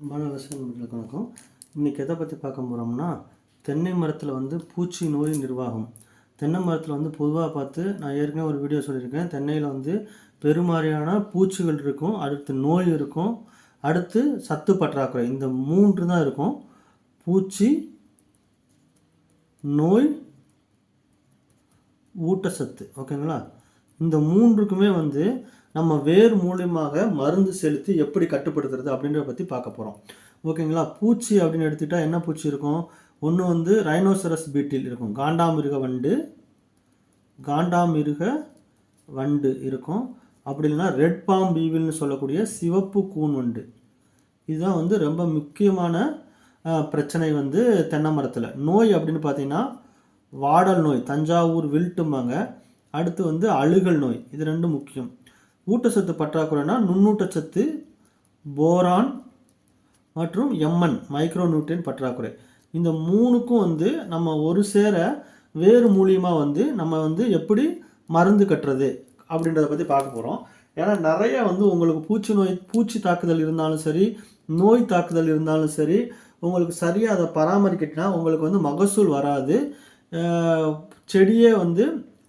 அன்பான விவசாயிகளுக்கு வணக்கம். இன்றைக்கி எதை பற்றி பார்க்க போகிறோம்னா தென்னை மரத்தில் வந்து பூச்சி நோய் நிர்வாகம். தென்னை மரத்தில் வந்து பொதுவாக பார்த்து நான் ஏற்கனவே ஒரு வீடியோ சொல்லியிருக்கேன். தென்னையில் வந்து பெருமாறியான பூச்சிகள் இருக்கும் அடுத்து நோய் இருக்கும் அடுத்து சத்து பற்றாக்குறை. இந்த மூன்று தான் இருக்கும். பூச்சி நோய் ஊட்டச்சத்து. ஓகேங்களா? இந்த மூன்றுக்குமே வந்து நம்ம வேர் மூலியமாக மருந்து செலுத்தி எப்படி கட்டுப்படுத்துறது அப்படின்றத பற்றி பார்க்க போகிறோம் ஓகேங்களா? பூச்சி அப்படின்னு எடுத்துக்கிட்டால் என்ன பூச்சி இருக்கும்? ஒன்று வந்து ரைனோசரஸ் பீட்டில் இருக்கும். காண்டாமிருக வண்டு காண்டாமிருக வண்டு இருக்கும். அப்படி இல்லைன்னா ரெட் பாம் பீவில்னு சொல்லக்கூடிய சிவப்பு கூன் வண்டு. இதுதான் வந்து ரொம்ப முக்கியமான பிரச்சனை வந்து தென்னை மரத்தில். நோய் அப்படின்னு பார்த்தீங்கன்னா வாடல் நோய் தஞ்சாவூர் வில்ட்டும்பாங்க. அடுத்து வந்து அழுகல் நோய். இது ரெண்டும் முக்கியம். ஊட்டச்சத்து பற்றாக்குறைனா நுண்ணூட்டச்சத்து போரான் மற்றும் எம்என் மைக்ரோ நியூட்ரியன் பற்றாக்குறை. இந்த மூணுக்கும் வந்து நம்ம ஒரு சேர வேறு மூலியமாக வந்து நம்ம வந்து எப்படி மருந்து கட்டுறது அப்படின்றத பற்றி பார்க்க போகிறோம் ஏன்னா நிறைய வந்து உங்களுக்கு பூச்சி நோய் பூச்சி தாக்குதல் இருந்தாலும் சரி நோய் தாக்குதல் இருந்தாலும் சரி உங்களுக்கு சரியாக அதை பராமரிக்கட்டினா உங்களுக்கு வந்து மகசூல் வராது. செடியே வந்து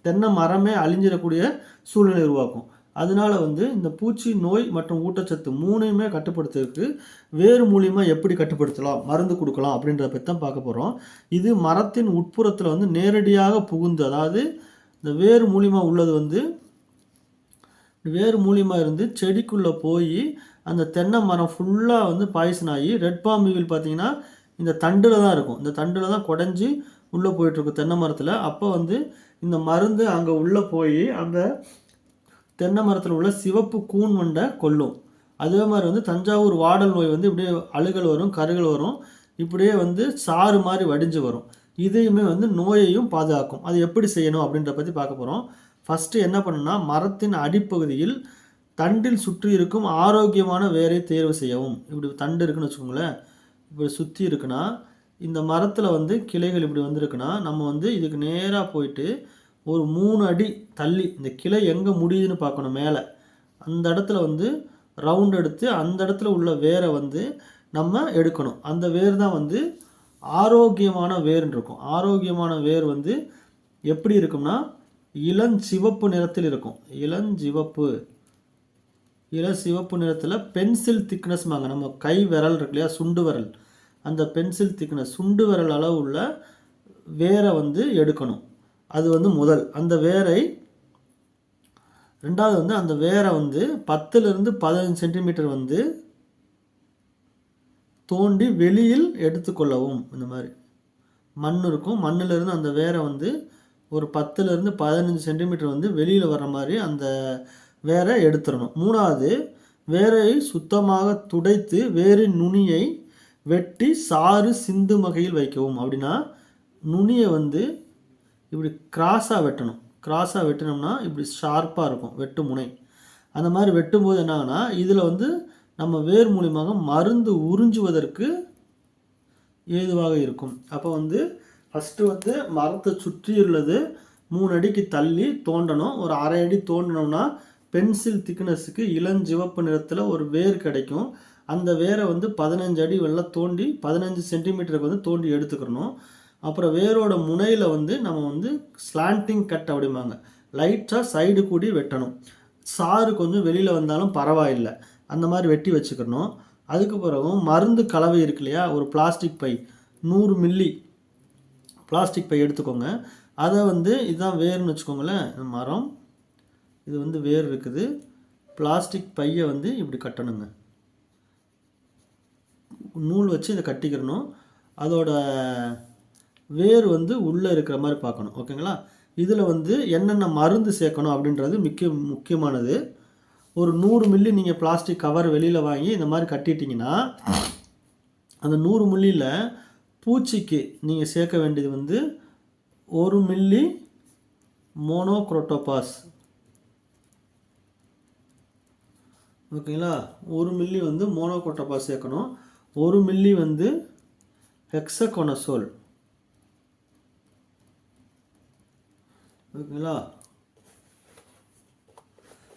தென்னை மரமே அழிஞ்சிடக்கூடிய சூழ்நிலை உருவாக்கும். அதனால வந்து இந்த பூச்சி நோய் மற்றும் ஊட்டச்சத்து மூணையுமே கட்டுப்படுத்துறதுக்கு வேறு மூலியமாக எப்படி கட்டுப்படுத்தலாம் மருந்து கொடுக்கலாம் அப்படின்றத பற்றி தான் பார்க்க போகிறோம் இது மரத்தின் உட்புறத்தில் வந்து நேரடியாக புகுந்து அதாவது இந்த வேறு மூலியமாக உள்ளது வந்து வேறு மூலியமாக இருந்து செடிக்குள்ளே போய் அந்த தென்னை மரம் ஃபுல்லாக வந்து பாய்சன் ஆகி ரெட் பாம்பிவில் பார்த்தீங்கன்னா இந்த தண்டில் தான் இருக்கும். இந்த தண்டில் தான் குடஞ்சி உள்ளே போயிட்டுருக்கும் தென்னை மரத்தில். அப்போ வந்து இந்த மருந்து அங்கே உள்ளே போய் அந்த தென்னை மரத்தில் உள்ள சிவப்பு கூன் வண்டை கொல்லும். அதே மாதிரி வந்து தஞ்சாவூர் வாடல் நோய் வந்து இப்படியே அழுகல் வரும் கருகள் வரும். இப்படியே வந்து சாறு மாதிரி வடிஞ்சு வரும். இதையுமே வந்து நோயையும் பாதுகாக்கும். அது எப்படி செய்யணும் அப்படின்றத பற்றி பார்க்க போகிறோம் ஃபஸ்ட்டு என்ன பண்ணுன்னா மரத்தின் அடிப்பகுதியில் தண்டில் சுற்றி இருக்கும் ஆரோக்கியமான வேரை தேர்வு செய்யவும். இப்படி தண்டு இருக்குன்னு வச்சுக்கோங்களேன். இப்படி சுற்றி இருக்குன்னா இந்த மரத்தில் வந்து கிளைகள் இப்படி வந்திருக்குன்னா நம்ம வந்து இதுக்கு நேராக போயிட்டு ஒரு மூணு அடி தள்ளி இந்த கிளை எங்கே முடியுதுன்னு பார்க்கணும் மேலே. அந்த இடத்துல வந்து ரவுண்ட் எடுத்து அந்த இடத்துல உள்ள வேரை வந்து நம்ம எடுக்கணும். அந்த வேர் தான் வந்து ஆரோக்கியமான வேர்னு இருக்கும். ஆரோக்கியமான வேர் வந்து எப்படி இருக்கும்னா இளஞ்சிவப்பு நிறத்தில் இருக்கும். இளஞ்சிவப்பு இளசிவப்பு நிறத்தில் பென்சில் திக்னஸ்மாங்க நம்ம கை விரல் இருக்கு இல்லையா சுண்டு விரல். அந்த பென்சில் திக்னஸ் சுண்டு விரல் அளவு உள்ள வேரை வந்து எடுக்கணும். அது வந்து முதல். அந்த வேரை ரெண்டாவது வந்து அந்த வேரை வந்து பத்துலேருந்து பதினஞ்சு சென்டிமீட்டர் வந்து தோண்டி வெளியில் எடுத்துக்கொள்ளவும் இந்த மாதிரி. மண் இருக்கும். மண்ணிலிருந்து அந்த வேரை வந்து ஒரு பத்துலேருந்து பதினஞ்சு சென்டிமீட்டர் வந்து வெளியில் வர்ற மாதிரி அந்த வேரை எடுத்துடணும். மூணாவது வேரை சுத்தமாக துடைத்து வேரின் நுனியை வெட்டி சாறு சிந்து வகையில் வைக்கவும். அப்படின்னா நுனியை வந்து இப்படி கிராஸாக வெட்டணும். கிராஸாக வெட்டினோம்னா இப்படி ஷார்ப்பாக இருக்கும் வெட்டு முனை. அந்த மாதிரி வெட்டும்போது என்ன இதில் வந்து நம்ம வேர் மூலியமாக மருந்து உறிஞ்சுவதற்கு ஏதுவாக இருக்கும். அப்போ வந்து ஃபஸ்ட்டு வந்து மரத்தை சுற்றி உள்ளது மூணு அடிக்கு தள்ளி தோண்டணும். ஒரு அரை அடி தோண்டினோம்னா பென்சில் திக்னஸுக்கு இளஞ்சிவப்பு நிறத்தில் ஒரு வேர் கிடைக்கும். அந்த வேரை வந்து பதினஞ்சு அடி வெள்ளம் தோண்டி பதினஞ்சு சென்டிமீட்டருக்கு வந்து தோண்டி எடுத்துக்கிறணும் அப்புறம் வேரோட முனையில் வந்து நம்ம வந்து ஸ்லாண்டிங் கட் அப்படிம்பாங்க. லைட்டாக சைடு கூடி வெட்டணும். சாறு கொஞ்சம் வெளியில் வந்தாலும் பரவாயில்லை. அந்த மாதிரி வெட்டி வச்சுக்கணும். அதுக்கு பிறகும் மருந்து கலவை இருக்கு இல்லையா? ஒரு பிளாஸ்டிக் பை. நூறு மில்லி பிளாஸ்டிக் பை எடுத்துக்கோங்க. அதை வந்து இதுதான் வேர்னு வச்சுக்கோங்களேன். இந்த மரம். இது வந்து வேர் இருக்குது. பிளாஸ்டிக் பையை வந்து இப்படி கட்டணுங்க. நூல் வச்சு இதை கட்டிக்கிறணும். அதோட வேர் வந்து உள்ளே இருக்கிற மாதிரி பார்க்கணும் ஓகேங்களா? இதில் வந்து என்னென்ன மருந்து சேர்க்கணும் அப்படின்றது முக்கிய முக்கியமானது. ஒரு நூறு மில்லி நீங்கள் பிளாஸ்டிக் கவர் வெளியில் வாங்கி இந்த மாதிரி கட்டிட்டீங்கன்னா அந்த நூறு மில்லியில் பூச்சிக்கு நீங்கள் சேர்க்க வேண்டியது வந்து ஒரு மில்லி மோனோக்ரோட்டோபாஸ் ஓகேங்களா? ஒரு மில்லி வந்து மோனோக்ரோட்டோபாஸ் சேர்க்கணும். ஒரு மில்லி வந்து ஹெக்ஸகோனசோல் ஓகேங்களா?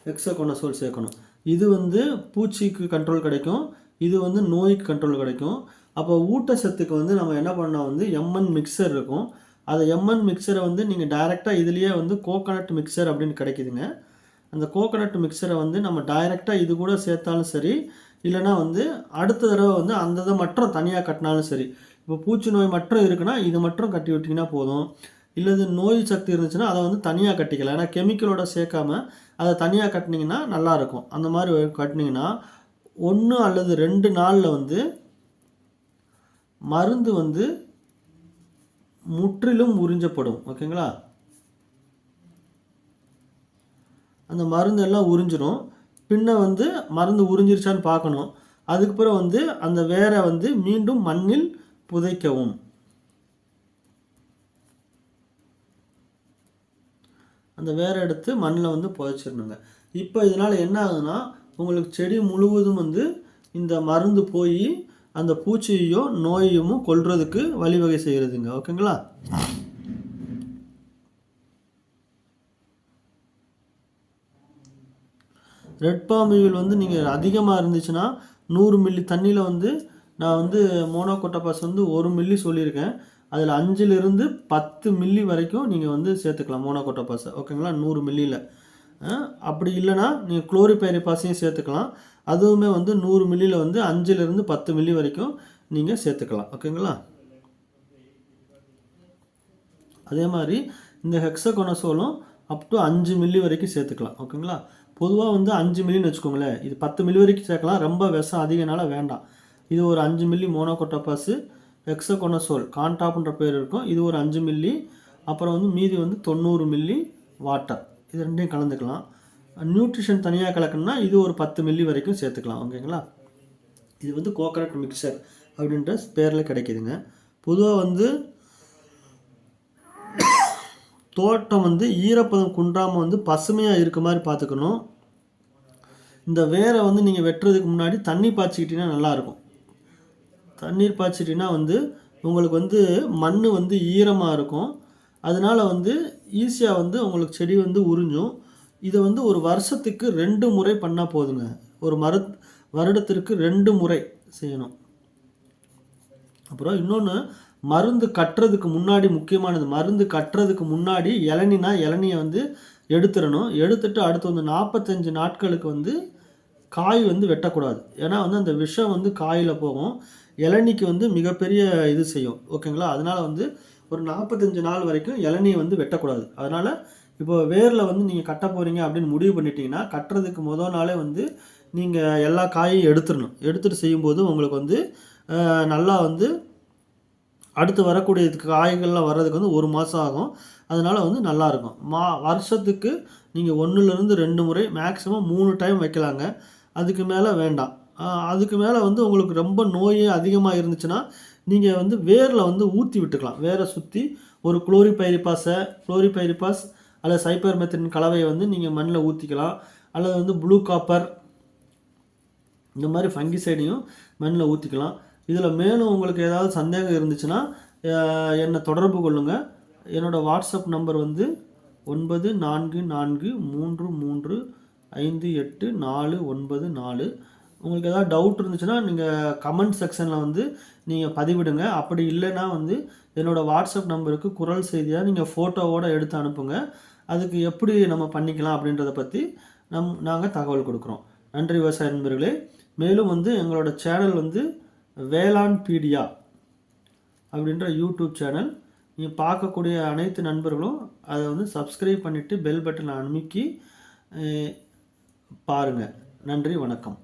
ஹெக்ஸகோனசோல் சேர்க்கணும் இது வந்து பூச்சிக்கு கண்ட்ரோல் கிடைக்கும். இது வந்து நோய்க்கு கண்ட்ரோல் கிடைக்கும். அப்போ ஊட்டச்சத்துக்கு வந்து நம்ம என்ன பண்ணால் வந்து எம்என் மிக்சர் இருக்கும். அதை எம்என் மிக்சரை வந்து நீங்கள் டைரெக்டாக இதுலேயே வந்து கோகனட் மிக்சர் அப்படின்னு கிடைக்குதுங்க. அந்த கோகனட் மிக்சரை வந்து நம்ம டைரெக்டாக இது கூட சேர்த்தாலும் சரி இல்லைனா வந்து அடுத்த தடவை வந்து அந்த இதை மட்டும் தனியாக கட்டினாலும் சரி. இப்போ பூச்சி நோய் மட்டும் இருக்குன்னா இது மட்டும் கட்டி விட்டிங்கன்னா போதும். இல்லது நோய் சக்தி இருந்துச்சுன்னா அதை வந்து தனியாக கட்டிக்கலாம். ஏன்னா கெமிக்கலோட சேர்க்காம அதை தனியாக கட்டினீங்கன்னா நல்லாயிருக்கும் அந்த மாதிரி கட்டினீங்கன்னா ஒன்று அல்லது ரெண்டு நாளில் வந்து மருந்து வந்து முற்றிலும் உறிஞ்சப்படும். ஓகேங்களா? அந்த மருந்து எல்லாம் உறிஞ்சிரும். பின்ன வந்து மருந்து உறிஞ்சிருச்சான்னு பார்க்கணும். அதுக்கு பிறகு வந்து அந்த வேரை வந்து மீண்டும் மண்ணில் புதைக்கவும். அந்த வேர் எடுத்து மண்ணில் வந்து புதைச்சிடணுங்க. இப்போ இதனால் என்ன ஆகுதுன்னா உங்களுக்கு செடி முழுவதும் வந்து இந்த மருந்து போய் அந்த பூச்சியையும் நோயையும் கொல்றதுக்கு வழிவகை செய்கிறதுங்க ஓகேங்களா? ரெட் பாம்பிகள் வந்து நீங்கள் அதிகமாக இருந்துச்சுன்னா நூறு மில்லி தண்ணியில் வந்து நான் வந்து மோனோகோட்டபாஸ் வந்து ஒரு மில்லி சொல்லியிருக்கேன். அதில் அஞ்சுலேருந்து பத்து மில்லி வரைக்கும் நீங்கள் வந்து சேர்த்துக்கலாம் மோனோகோட்டோபாஸை ஓகேங்களா நூறு மில்லியில் அப்படி இல்லைன்னா நீங்கள் குளோரிபைரிபாஸையும் சேர்த்துக்கலாம். அதுவுமே வந்து நூறு மில்லியில் வந்து அஞ்சுலேருந்து பத்து மில்லி வரைக்கும் நீங்கள் சேர்த்துக்கலாம். ஓகேங்களா அதே மாதிரி இந்த ஹெக்ஸகோனசோலும் அப் டு அஞ்சு மில்லி வரைக்கும் சேர்த்துக்கலாம். ஓகேங்களா பொதுவாக வந்து அஞ்சு மில்லின்னு வச்சுக்கோங்களேன். இது பத்து மில்லி வரைக்கும் சேர்க்கலாம். ரொம்ப விஷம் அதிகனால வேண்டாம். இது ஒரு அஞ்சு மில்லி மோனோகோட்டோபாஸு ஹெக்ஸகோனசோல் கான்டாப்ன்ற பேர் இருக்கும். இது ஒரு அஞ்சு மில்லி அப்புறம் வந்து மீதி வந்து தொண்ணூறு மில்லி வாட்டர் இது ரெண்டையும் கலந்துக்கலாம். நியூட்ரிஷன் தனியாக கலக்கணும்னா இது ஒரு பத்து மில்லி வரைக்கும் சேர்த்துக்கலாம். ஓகேங்களா? இது வந்து கோகனட் மிக்சர் அப்படின்ற பேரில் கிடைக்குதுங்க. பொதுவாக வந்து தோட்டம் வந்து ஈரப்பதம் குன்றாமல் வந்து பசுமையாக இருக்க மாதிரி பார்த்துக்கணும். இந்த வேரை வந்து நீங்கள் வெட்டுறதுக்கு முன்னாடி தண்ணி பாய்ச்சிக்கிட்டிங்கன்னா நல்லாயிருக்கும் தண்ணீர் பாய்ச்சிட்டிங்கன்னா வந்து உங்களுக்கு வந்து மண் வந்து ஈரமாக இருக்கும். அதனால் வந்து ஈஸியாக வந்து உங்களுக்கு செடி வந்து உறிஞ்சும். இதை வந்து ஒரு வருஷத்துக்கு ரெண்டு முறை பண்ணால் போதுங்க. ஒரு மரு வருடத்திற்கு ரெண்டு முறை செய்யணும். அப்புறம் இன்னொன்று மருந்து கட்டுறதுக்கு முன்னாடி முக்கியமானது மருந்து கட்டுறதுக்கு முன்னாடி இளநினா இளநியை வந்து எடுத்துடணும். எடுத்துட்டு அடுத்து வந்து நாற்பத்தஞ்சு நாட்களுக்கு வந்து காய் வந்து வெட்டக்கூடாது. ஏன்னா வந்து அந்த விஷம் வந்து காயில் போகும். இளநிக்கு வந்து மிகப்பெரிய இது செய்யும். ஓகேங்களா? அதனால் வந்து ஒரு நாற்பத்தஞ்சு நாள் வரைக்கும் இளநியை வந்து வெட்டக்கூடாது. அதனால் இப்போ வேரில் வந்து நீங்கள் கட்ட போகிறீங்க அப்படின்னு முடிவு பண்ணிட்டீங்கன்னா கட்டுறதுக்கு முதல் நாளே வந்து நீங்கள் எல்லா காயையும் எடுத்துடணும். எடுத்துகிட்டு செய்யும்போது உங்களுக்கு வந்து நல்லா வந்து அடுத்து வரக்கூடிய காய்கள்லாம் வர்றதுக்கு வந்து ஒரு மாதம் ஆகும். அதனால் வந்து நல்லாயிருக்கும் மா வருஷத்துக்கு நீங்கள் ஒன்றுலேருந்து ரெண்டு முறை மேக்ஸிமம் மூணு டைம் வைக்கலாங்க. அதுக்கு மேலே வேண்டாம். அதுக்கு மேலே வந்து உங்களுக்கு ரொம்ப நோய் அதிகமாக இருந்துச்சுன்னா நீங்கள் வந்து வேரில் வந்து ஊற்றி விட்டுக்கலாம். வேரை சுற்றி ஒரு குளோரிபைரிபாஸை குளோரிபைரிபாஸ் அல்லது சைப்பர் மெத்தின் கலவையை வந்து நீங்கள் மண்ணில் ஊற்றிக்கலாம் அல்லது வந்து ப்ளூ காப்பர் இந்த மாதிரி ஃபங்கிசைடையும் மண்ணில் ஊற்றிக்கலாம் இதில் மேலும் உங்களுக்கு ஏதாவது சந்தேகம் இருந்துச்சுன்னா என்னை தொடர்பு கொள்ளுங்கள் என்னோடய வாட்ஸ்அப் நம்பர் வந்து ஒன்பது நான்கு நான்கு மூன்று மூன்று ஐந்து எட்டு நாலு ஒன்பது நாலு. உங்களுக்கு ஏதாவது டவுட் இருந்துச்சுன்னா நீங்கள் கமெண்ட் செக்ஷனில் வந்து நீங்கள் பதிவிடுங்க. அப்படி இல்லைன்னா வந்து என்னோடய வாட்ஸ்அப் நம்பருக்கு குரல் செய்தியாக நீங்கள் ஃபோட்டோவோடு எடுத்து அனுப்புங்க. அதுக்கு எப்படி நம்ம பண்ணிக்கலாம் அப்படின்றத பற்றி நம் நாங்கள் தகவல் கொடுக்குறோம். நன்றி விவசாய நண்பர்களே. மேலும் வந்து எங்களோட சேனல் வந்து வேளாண் பீடியா அப்படின்ற யூடியூப் சேனல் நீங்கள் பார்க்கக்கூடிய அனைத்து நண்பர்களும் அதை வந்து சப்ஸ்கிரைப் பண்ணிவிட்டு பெல் பட்டனை அமுக்கி பாருங்கள் நன்றி வணக்கம்.